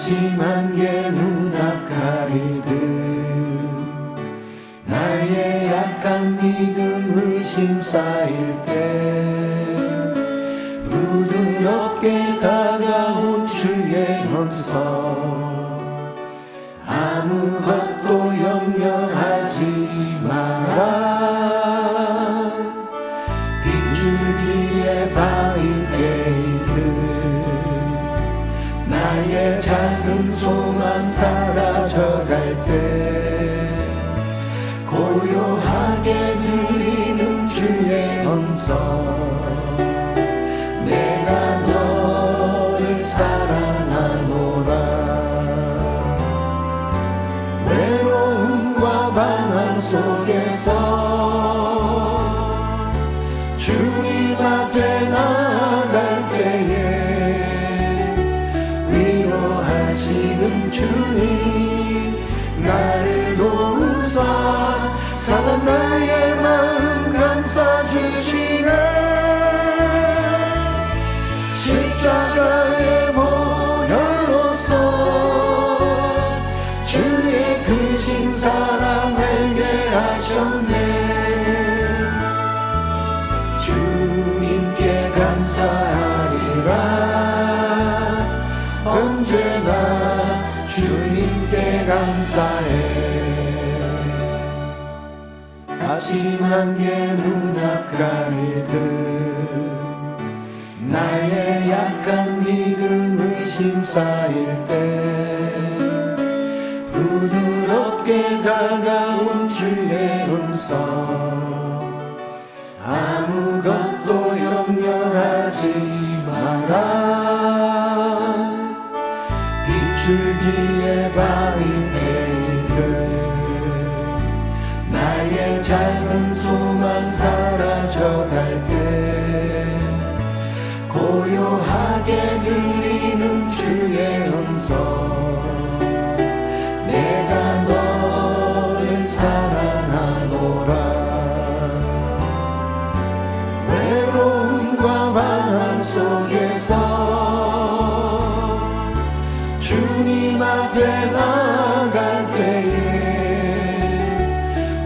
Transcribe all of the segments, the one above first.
아침 게 눈앞 가리듯 나의 약한 믿음 의심 쌓일 때 부드럽게 다가온 주의 हम성 나의 작은 소망 사라져갈 때 고요하게 들리는 주의 음성. 내가 너를 사랑하노라. 외로움과 방황 속에서 주님 앞에 나 주님 나를 도우사 사는 나의 마음 감싸 주시네. 십자가의 보혈로서 주의 크신 사랑 알게 하셨네 감사해. 아침 한개 눈앞 가리듯 나의 약한 믿음 의심 쌓일 때 부드럽게 다가온 주의 음성 빗줄기에 바위베이듯 나의 작은 소망 사라져갈 때 고요하게 들리 앞에 나갈 때에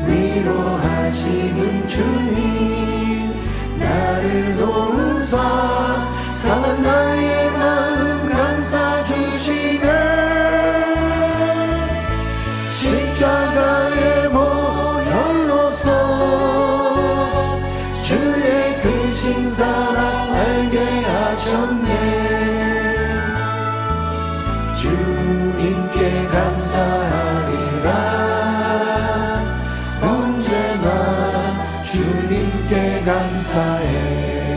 위로하시는 주님 나를 도우사 상한 나의 마음 감싸 주시네. 십자가의 보혈로서 주의 크신 사랑 알게 하셨네 하나님께 감사해.